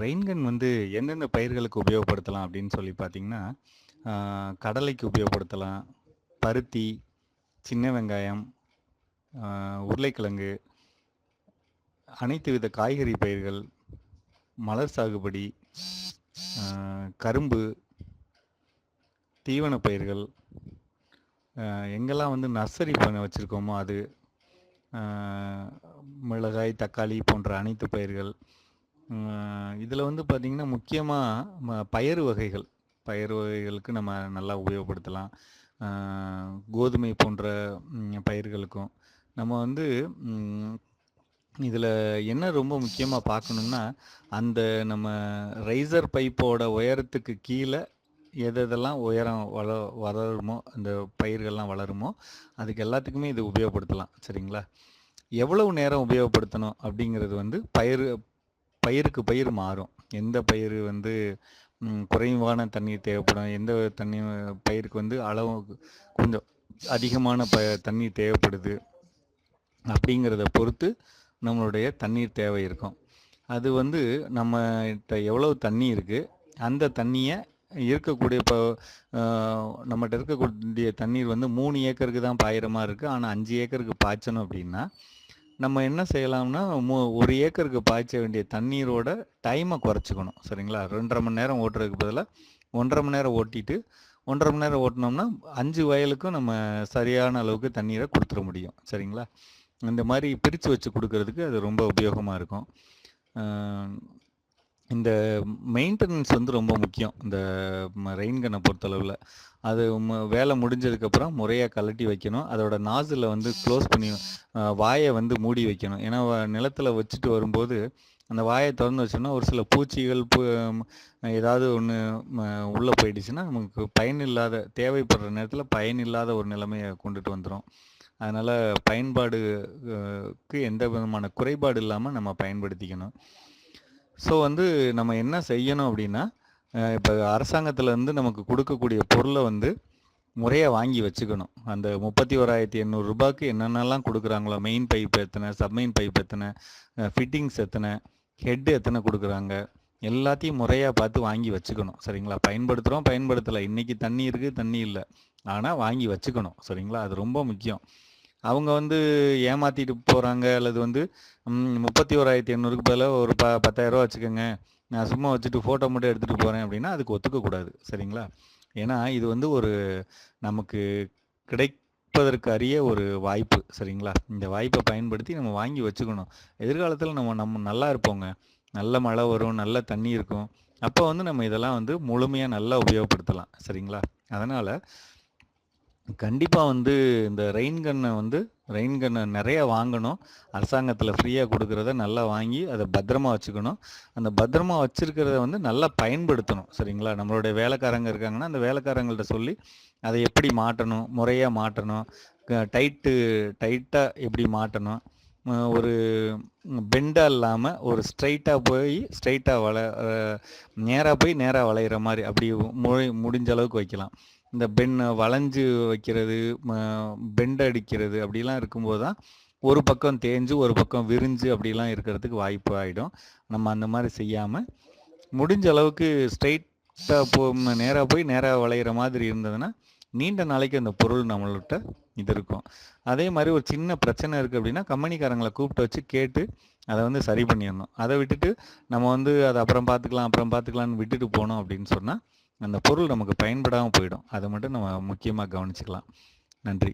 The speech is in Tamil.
ரெயின்கன் வந்து எந்தெந்த பயிர்களுக்கு உபயோகப்படுத்தலாம் அப்படின்னு சொல்லி பார்த்தீங்கன்னா, கடலைக்கு உபயோகப்படுத்தலாம். பருத்தி, சின்ன வெங்காயம், உருளைக்கிழங்கு அனைத்து வித காய்கறி பயிர்கள், மலர் சாகுபடி, கரும்பு தீவன பயிர்கள், எங்கெல்லாம் வந்து நர்சரி பண்ண வச்சுருக்கோமோ அது, மிளகாய், தக்காளி போன்ற அனைத்து பயிர்கள். இதில் வந்து பார்த்திங்கன்னா முக்கியமாக ம பயறு வகைகள். பயறு வகைகளுக்கு நம்ம நல்லா உபயோகப்படுத்தலாம். கோதுமை போன்ற பயிர்களுக்கும். நம்ம வந்து இதில் என்ன ரொம்ப முக்கியமாக பார்க்கணும்னா, அந்த நம்ம ரைசர் பைப்போட உயரத்துக்கு கீழே எது எதெல்லாம் உயரம் வள வளருமோ, அந்த பயிர்கள்லாம் வளருமோ, அதுக்கு எல்லாத்துக்குமே இது உபயோகப்படுத்தலாம். சரிங்களா? எவ்வளவு நேரம் உபயோகப்படுத்தணும் அப்படிங்கிறது வந்து பயிறு பயிருக்கு பயிர் மாறும். எந்த பயிர் வந்து குறைவான தண்ணீர் தேவைப்படும், எந்த தண்ணி பயிருக்கு வந்து அளவு கொஞ்சம் அதிகமான ப தண்ணீர் தேவைப்படுது. அப்படிங்கிறத பொறுத்து நம்மளுடைய தண்ணீர் தேவை இருக்கும். அது வந்து நம்ம எவ்வளவு தண்ணி இருக்குது அந்த தண்ணியை இருக்கக்கூடிய இப்போ நம்மகிட்ட இருக்கக்கூடிய தண்ணீர் வந்து மூணு ஏக்கருக்கு தான் பாயிற மாரி இருக்கு. ஆனா 5 ஏக்கருக்கு பாய்ச்சணும் அப்படின்னா, நம்ம என்ன செய்யலாம்னா, ஒரு ஏக்கருக்கு பாய்ச்ச வேண்டிய தண்ணீரோட டைமை குறைச்சிக்கணும் சரிங்களா? 2 1/2 மணி நேரம் ஓட்டுறதுக்கு பதிலாக ஒன்றரை மணி நேரம் ஓட்டிட்டு, 1 1/2 மணி நேரம் ஓட்டுனோம்னா, அஞ்சு வயலுக்கும் நம்ம சரியான அளவுக்கு தண்ணீரை கொடுத்துட முடியும். சரிங்களா? இந்த மாதிரி பிரித்து வச்சு கொடுக்கறதுக்கு அது ரொம்ப உபயோகமாக இருக்கும். இந்த மெயின்டெனன்ஸ் வந்து ரொம்ப முக்கியம். இந்த ரெயின் கன்ன பொறுத்தளவில் அது வேலை முடிஞ்சதுக்கப்புறம் முறையாக கழட்டி வைக்கணும். அதோட நாசில் வந்து க்ளோஸ் பண்ணி வாயை வந்து மூடி வைக்கணும். ஏன்னா, வ வச்சுட்டு வரும்போது, அந்த வாயை திறந்து வச்சோம்னா, ஒரு சில பூச்சிகள், பு ஏதாவது ஒன்று உள்ளே போயிடுச்சுன்னா, நமக்கு பயனில்லாத தேவைப்படுற நேரத்தில பயனில்லாத ஒரு நிலைமையை கொண்டுட்டு வந்துடும் அதனால் பயன்பாடுக்கு எந்த விதமான குறைபாடு இல்லாமல் நம்ம பயன்படுத்திக்கணும். ஸோ வந்து நம்ம என்ன செய்யணும் அப்படின்னா, இப்போ இப்ப நமக்கு கொடுக்கக்கூடிய பொருளை வந்து முறையாக வாங்கி வச்சுக்கணும். அந்த முப்பத்தி ஓராயிரத்தி எண்ணூறுரூபாய்க்கு என்னென்னலாம் கொடுக்குறாங்களோ மெயின் பைப் எத்தனை சப்மெயின் பைப் எத்தனை ஃபிட்டிங்ஸ் எத்தனை ஹெட் எத்தனை கொடுக்குறாங்க எல்லாத்தையும் முறையாக பார்த்து வாங்கி வச்சுக்கணும். சரிங்களா? பயன்படுத்துகிறோம் பயன்படுத்தலை இன்னைக்கு தண்ணி இருக்குது தண்ணி இல்லை ஆனால் வாங்கி வச்சுக்கணும். சரிங்களா? அது ரொம்ப முக்கியம். அவங்க வந்து ஏமாத்திட்டு போகிறாங்க அல்லது வந்து ம் 31,800க்கு பதிலா ஒரு ப பத்தாயிரரூவா வச்சுக்கோங்க நான் சும்மா வச்சுட்டு ஃபோட்டோ மட்டும் எடுத்துகிட்டு போகிறேன் அப்படின்னா, அதுக்கு ஒத்துக்கக்கூடாது. சரிங்களா? ஏன்னா, இது வந்து ஒரு நமக்கு கிடைப்பதற்கு அரிய ஒரு வாய்ப்பு. சரிங்களா? இந்த வாய்ப்பை பயன்படுத்தி நம்ம வாங்கி வச்சுக்கணும். எதிர்காலத்தில் நம்ம நம்ம நல்லா இருப்போங்க. நல்ல மழை வரும், நல்ல தண்ணி இருக்கும். அப்போ வந்து நம்ம இதெல்லாம் வந்து முழுமையாக நல்லா உபயோகப்படுத்தலாம். சரிங்களா? அதனால் கண்டிப்பாக வந்து இந்த ரெயின் கன்னை வந்து ரெயின் கன்னை நிறைய வாங்கணும். அரசாங்கத்தில் ஃப்ரீயாக கொடுக்குறத நல்லா வாங்கி, அதை பத்திரமா வச்சுக்கணும். அந்த பத்திரமா வச்சுருக்கிறத வந்து நல்லா பயன்படுத்தணும். சரிங்களா? நம்மளுடைய வேலைக்காரங்க இருக்காங்கன்னா, அந்த வேலைக்காரங்கள்ட்ட சொல்லி, அதை எப்படி மாட்டணும், முறையாக மாட்டணும், டைட்டு டைட்டாக எப்படி மாட்டணும், ஒரு பெண்டாக இல்லாமல் ஒரு ஸ்ட்ரைட்டாக போய் ஸ்ட்ரைட்டாக வள நேராக போய் நேராக வளையிற மாதிரி அப்படி முடி முடிஞ்ச அளவுக்கு வைக்கலாம். இந்த பென் வளைஞ்சு வைக்கிறது, ம பெண்ட் அடிக்கிறது அப்படிலாம் இருக்கும்போது தான், ஒரு பக்கம் தேஞ்சு, ஒரு பக்கம் விரிஞ்சு அப்படிலாம் இருக்கிறதுக்கு வாய்ப்பு ஆகிடும் நம்ம அந்த மாதிரி செய்யாமல் முடிஞ்ச அளவுக்கு ஸ்ட்ரைட்டாக போ நேராக போய் நேராக வளையிற மாதிரி இருந்ததுன்னா, நீண்ட நாளைக்கு அந்த பொருள் நம்மள்கிட்ட இது இருக்கும். அதே மாதிரி ஒரு சின்ன பிரச்சனை இருக்குது அப்படின்னா, கம்பெனிக்காரங்களை கூப்பிட்டு வச்சு கேட்டு, அதை வந்து சரி பண்ணிடணும் அதை விட்டுட்டு, நம்ம வந்து அதை அப்புறம் பார்த்துக்கலாம், அப்புறம் பார்த்துக்கலான்னு விட்டுட்டு போனோம் அப்படின்னு சொன்னால் அந்த பொருள் நமக்கு பயன்படாமல் போயிடும். அதை மட்டும் நம்ம முக்கியமாக கவனிச்சுக்கலாம். நன்றி.